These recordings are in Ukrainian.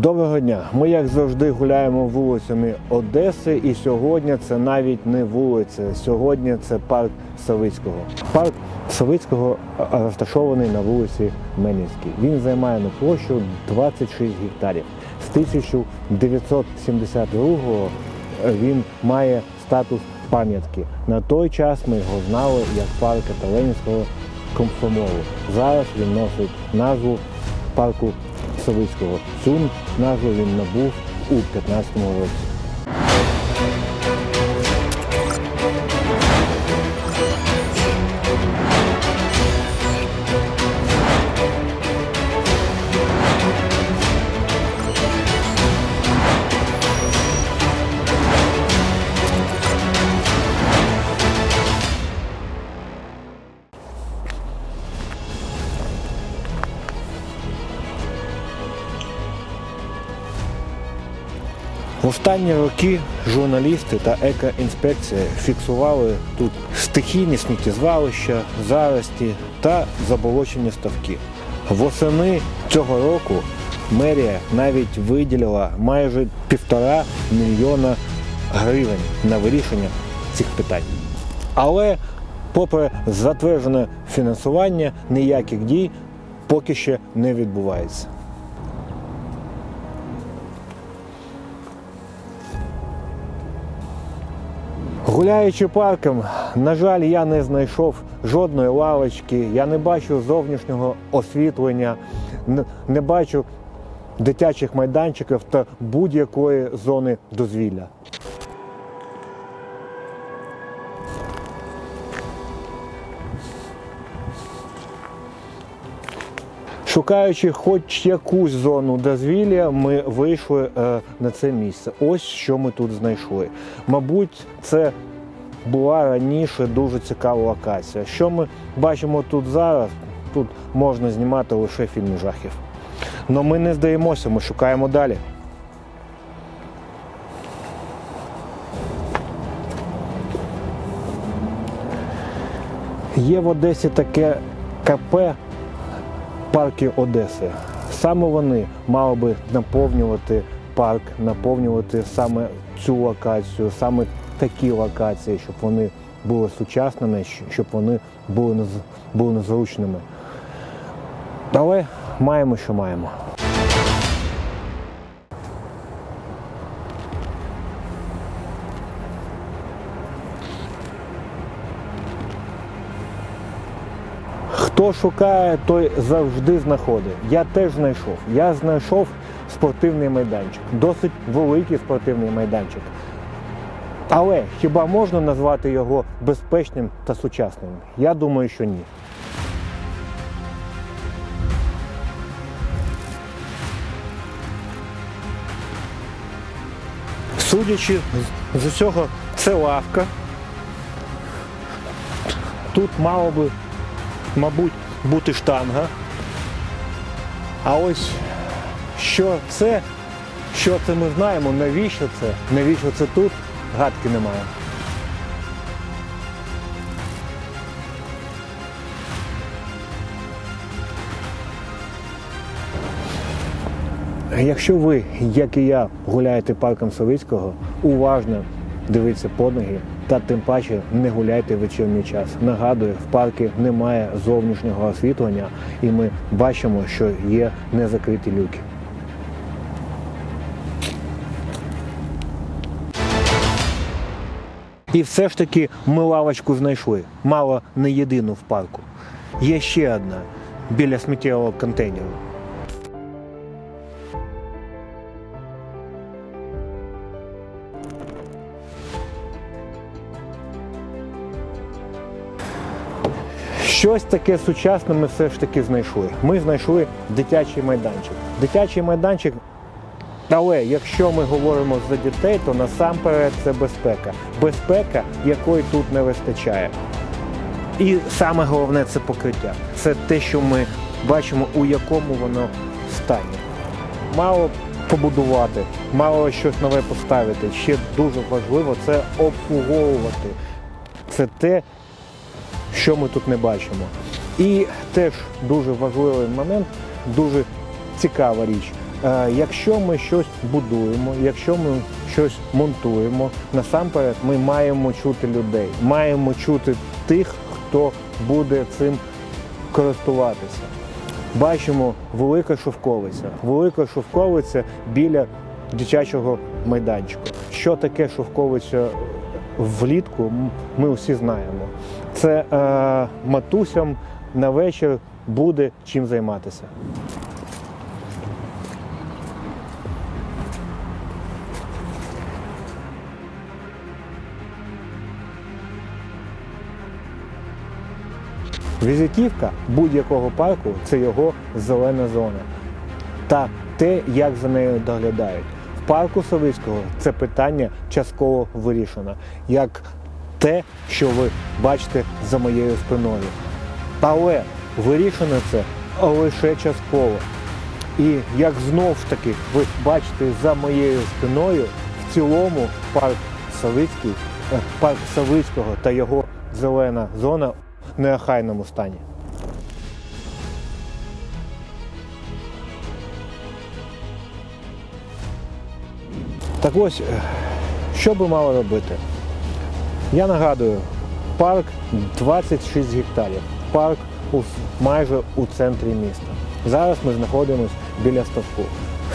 Доброго дня. Ми, як завжди, гуляємо вулицями Одеси, і сьогодні це навіть не вулиця. Сьогодні це парк Савицького. Парк Савицького розташований на вулиці Менівській. Він займає на площу 26 гектарів. З 1972-го він має статус пам'ятки. На той час ми його знали як парк Каталенівського комсомолу. Зараз він носить назву парку Савицького. Цю назву він набув у 15 році. В останні роки журналісти та екоінспекція фіксували тут стихійні сміттєзвалища, зарості та заболочені ставки. Восени цього року мерія навіть виділила майже півтора мільйона гривень на вирішення цих питань. Але, попри затверджене фінансування, ніяких дій поки ще не відбувається. Гуляючи парком, на жаль, я не знайшов жодної лавочки, я не бачу зовнішнього освітлення, не- бачу дитячих майданчиків та будь-якої зони дозвілля. Шукаючи хоч якусь зону дозвілля, ми вийшли е, на це місце. Ось що ми тут знайшли. Мабуть, це була раніше дуже цікава локація. Що ми бачимо тут зараз? Тут можна знімати лише фільми жахів. Але ми не здаємося, ми шукаємо далі. Є в Одесі таке КП парки Одеси. Саме вони мали би наповнювати парк, наповнювати саме цю локацію, саме такі локації, щоб вони були сучасними, щоб вони були незручними. Але маємо, що маємо. Хто шукає, той завжди знаходить. Я теж знайшов. Я знайшов спортивний майданчик, досить великий спортивний майданчик. Але хіба можна назвати його безпечним та сучасним? Я думаю, що ні. Судячи з- усього, це лавка. Тут мало би мабуть, бути штанга. А ось що це, що це ми знаємо, навіщо це, навіщо це тут, гадки немає. Якщо ви, як і я, гуляєте парком Савицького, уважно дивіться під ноги та тим паче не гуляйте в вечірній час. Нагадую, в парку немає зовнішнього освітлення, і ми бачимо, що є незакриті люки. І все ж таки ми лавочку знайшли. Мало не єдину в парку. Є ще одна біля сміттєвого контейнеру. Щось таке сучасне ми все ж таки знайшли. Ми знайшли дитячий майданчик. Дитячий майданчик, але якщо ми говоримо за дітей, то насамперед це безпека. Безпека, якої тут не вистачає. І саме головне це покриття. Це те, що ми бачимо, у якому воно стані. Мало побудувати, мало щось нове поставити. Ще дуже важливо це обслуговувати. Це те, що ми тут не бачимо. І теж дуже важливий момент, дуже цікава річ. Е, Якщо ми щось будуємо, якщо ми щось монтуємо, насамперед ми маємо чути людей, маємо чути тих, хто буде цим користуватися. Бачимо велика шовковиця. Велика шовковиця біля дитячого майданчику. Що таке шовковиця влітку, ми всі знаємо. Це е, матусям на вечір буде чим займатися. Візитівка будь-якого парку це його зелена зона та те, як за нею доглядають. Парку Савицького це питання частково вирішено, як те, що ви бачите за моєю спиною. Але вирішено це лише частково. І як знов таки ви бачите за моєю спиною, в цілому парк Савицький, е, парк Савицького та його зелена зона в неохайному стані. Так ось, е, що би мало робити? Я нагадую, парк 26 гектарів. Парк у, майже у центрі міста. Зараз ми знаходимося біля ставку.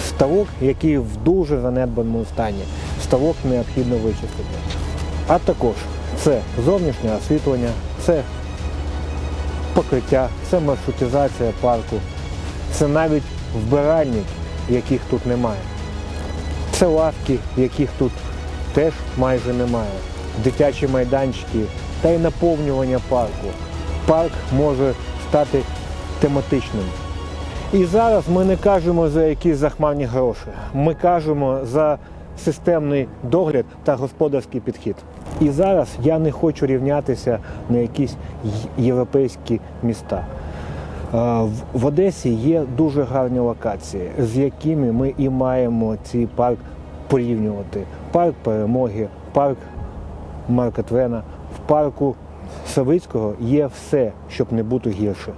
Ставок, який в дуже занедбаному стані. Ставок необхідно вичистити. А також це зовнішнє освітлення, це покриття, це маршрутизація парку, це навіть вбиральник, яких тут немає. Це лавки, яких тут теж майже немає. Дитячі майданчики та й наповнювання парку. Парк може стати тематичним. І зараз ми не кажемо за якісь захмарні гроші. Ми кажемо за системний догляд та господарський підхід. І зараз я не хочу рівнятися на якісь європейські міста. В Одесі є дуже гарні локації, з якими ми і маємо цей парк порівнювати. Парк перемоги, парк Марка Твена. В парку Савицького є все, щоб не бути гірше.